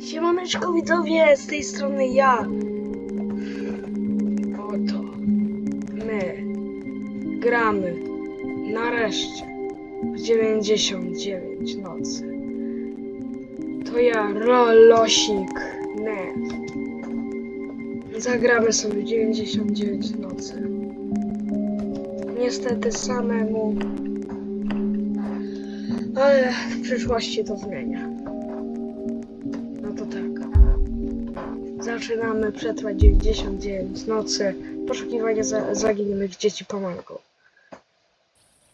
Siemaneczko widzowie, z tej strony ja. Oto my gramy nareszcie w 99 nocy. To ja, Rolosik, ne. Zagramy sobie 99 nocy. Niestety samemu, ale w przyszłości to zmienia. Zaczynamy przetrwać 99 nocy. Poszukiwanie za zaginionych dzieci pomagą.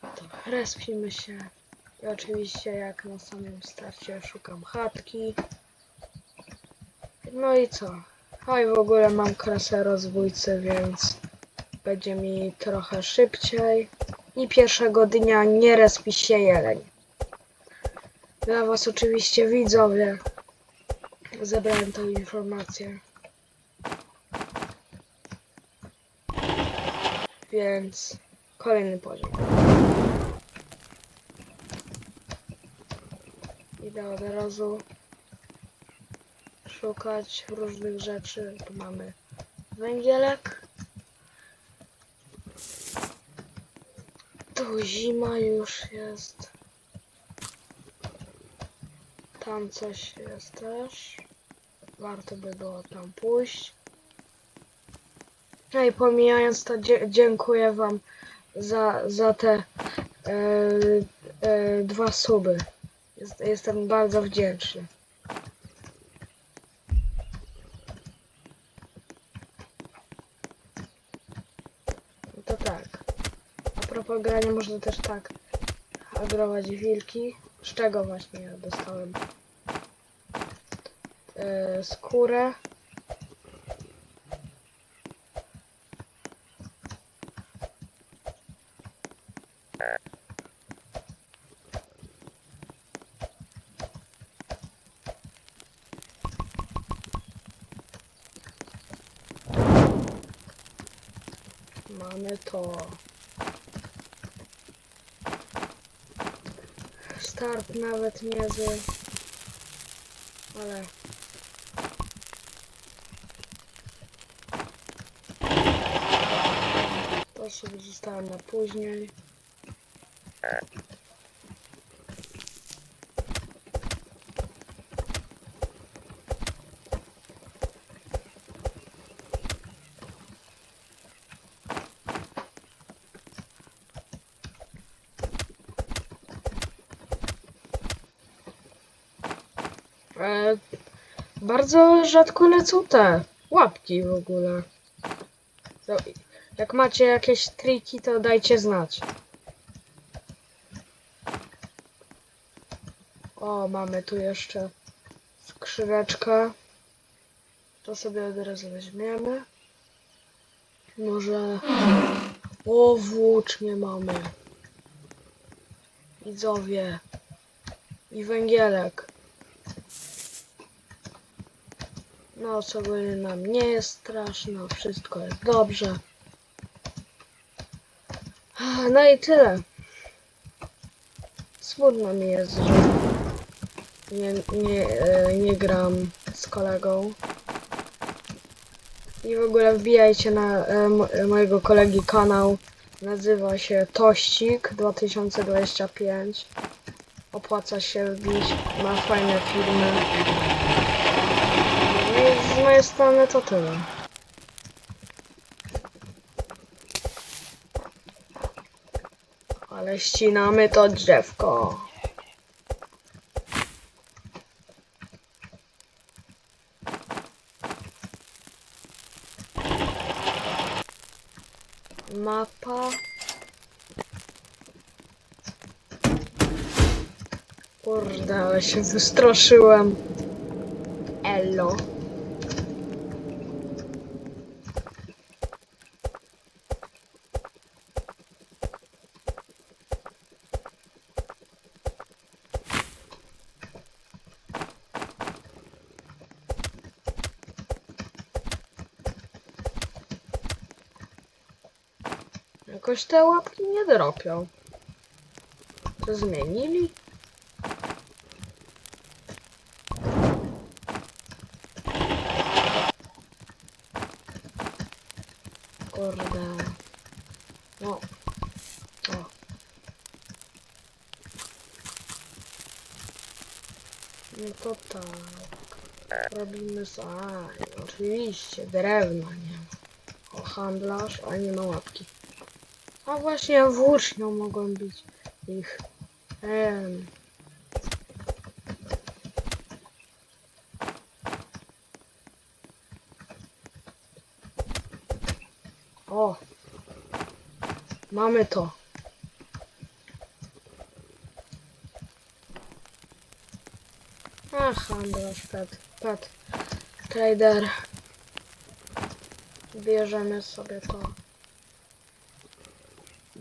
To respimy się. I oczywiście jak na samym starcie szukam chatki. No i co? No i w ogóle mam klasę rozwójcy, więc będzie mi trochę szybciej. I pierwszego dnia nie respi się jeleń. Dla was oczywiście widzowie zebrałem tą informację. Więc kolejny poziom. Idę od razu szukać różnych rzeczy. Tu mamy węgielek. Tu zima już jest. Tam coś jest też. Warto by było tam pójść. No i pomijając to, dziękuję Wam za, za te e, e, dwa suby. Jest, jestem bardzo wdzięczny. No to tak. A propos grania można też tak agrować wilki. Z czego właśnie ja dostałem e, skórę. Mamy to. Start nawet niezły. Ale to sobie zostałem na później. E, bardzo rzadko lecą te łapki w ogóle. To, jak macie jakieś triki, to dajcie znać. Mamy tu jeszcze skrzyneczkę. To sobie od razu weźmiemy. Może... O, włócznie mamy. Widzowie. I węgielek. No, ogólnie nam nie jest straszno, wszystko jest dobrze. No i tyle. Smutno mi jest, że nie, nie, e, nie gram z kolegą. I w ogóle wbijajcie na e, e, mojego kolegi kanał. Nazywa się Tościk 2025. Opłaca się wbić, ma fajne filmy. No i z mojej strony to tyle. Ale ścinamy to drzewko. Mapa. Kurde, ale się wystraszyłem. Elo. Jakoś te łapki nie dropią. To zmienili? Kurde. No. O. No to tak. Robimy sami. Oczywiście, drewna nie ma. O, handlarz, a nie ma łapki. A właśnie włócznią mogą być ich. Em. O! Mamy to. A, handlarz, pet, pet, trader. Bierzemy sobie to.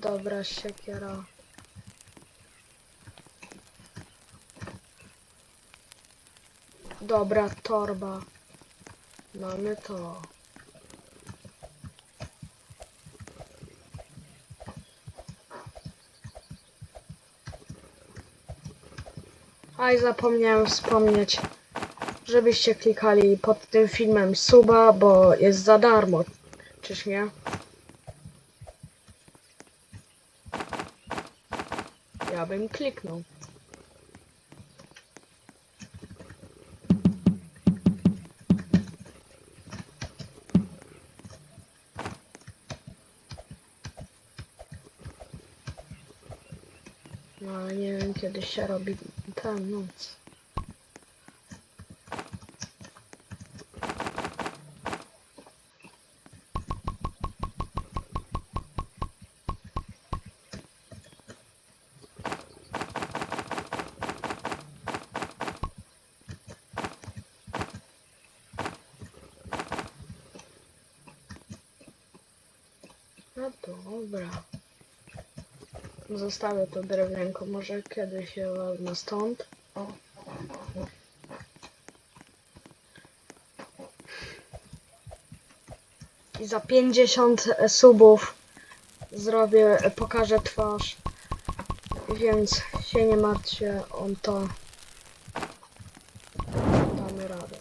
Dobra siekiera. Dobra torba. Mamy to. A i zapomniałem wspomnieć, żebyście klikali pod tym filmem suba, bo jest za darmo. Czyż nie? Ja bym kliknął. No ale nie wiem kiedy się robi ten noc. No dobra. Zostawię to drewnenko, może kiedyś się wezmę stąd. O. I za 50 subów zrobię, pokażę twarz. Więc się nie martwcie, on to damy radę.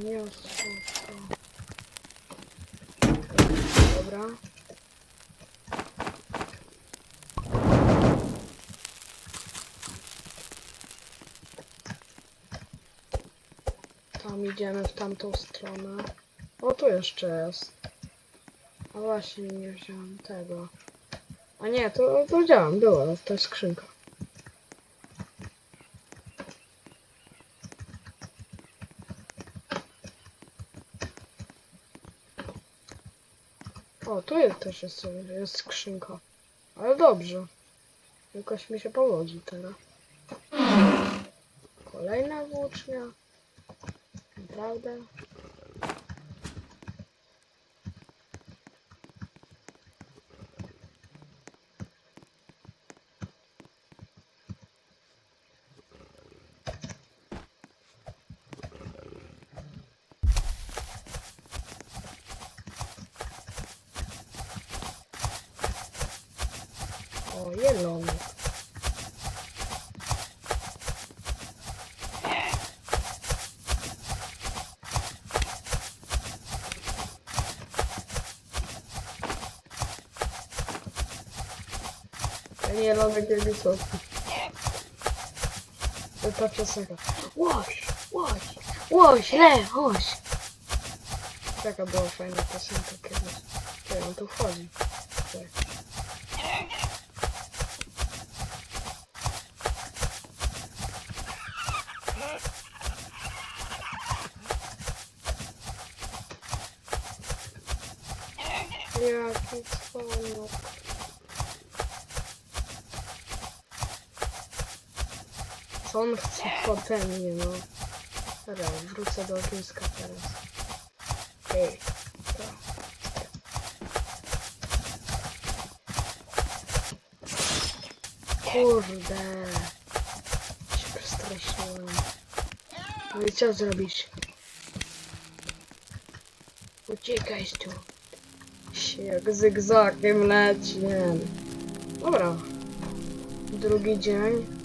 Rzemiosło to... Dobra. Tam idziemy w tamtą stronę. O, tu jeszcze jest. A właśnie, nie wziąłem tego. A nie, to, to wziąłem, było, to jest skrzynka. O, tu jest też jest, jest skrzynka. Ale dobrze. Jakoś mi się powodzi teraz. Kolejna włócznia. I don't know. Wysoki. To ta piosenka. Łoś, łoś, łoś, le, łoś. Taka była fajna piosenka kiedyś. Kiedy on tu wchodzi. Tak. On chce pode mnie, no? Dobra, wrócę do ogniska teraz. Ej, to. Kurde. Się przestraszyłem. No i co zrobić? Uciekaj tu. się jak zygzakiem leci. Dobra. Drugi dzień.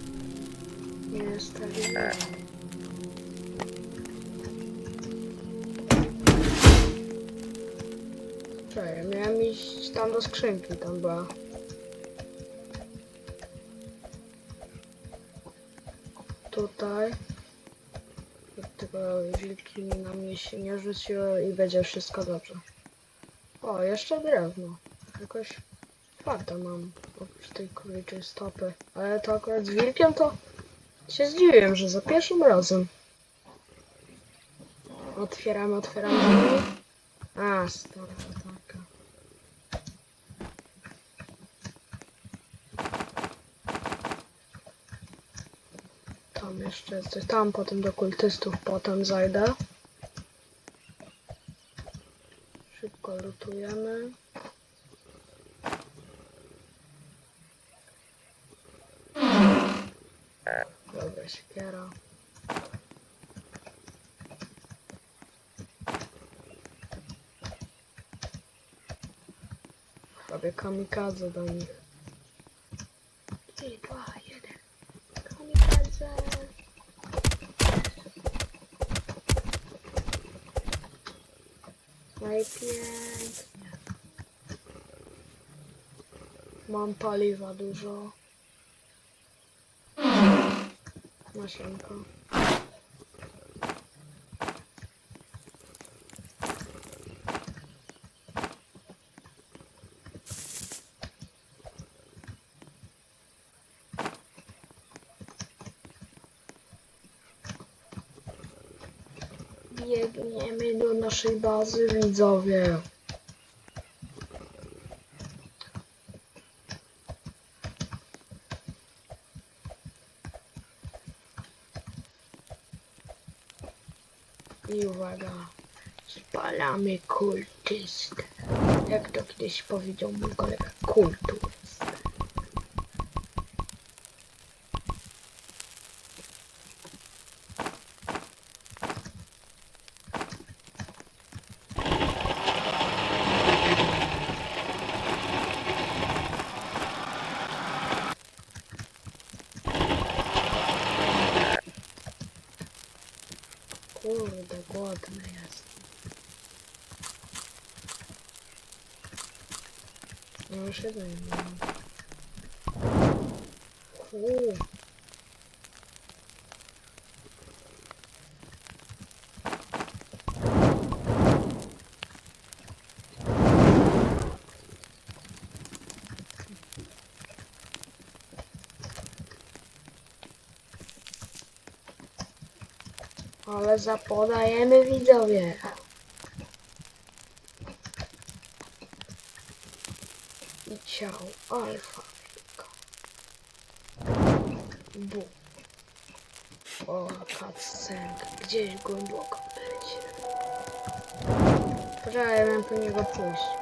Jest tak. Czekaj, miałem iść tam do skrzynki, tam była. Tutaj. Tylko wilki na mnie się nie rzuciły i będzie wszystko dobrze. O, jeszcze drewno. Jakoś farta mam oprócz tej króliczej stopy. Ale to akurat z wilkiem to się zdziwiłem, że za pierwszym razem. Otwieramy, otwieramy. A, stara taka. Tam jeszcze jest coś. Tam potem do kultystów potem zajdę. Szybko lutujemy. Dobra, siekiera. Robię kamikadze do nich. 3, 2, 1. Kamikadze. Najpięknie. Mam paliwa dużo. Maszynka. Biegniemy do naszej bazy, widzowie. I uwaga, spalamy kultystę. Jak to kiedyś powiedział mój kolega, kulturystę. Kurde, głodny jest. No już jeden nie mam. Ale zapodajemy widzowie. I ciało alfa. Bu. O, cutscenka. Gdzieś głęboko będzie. Poczekaj, ja po niego pójść.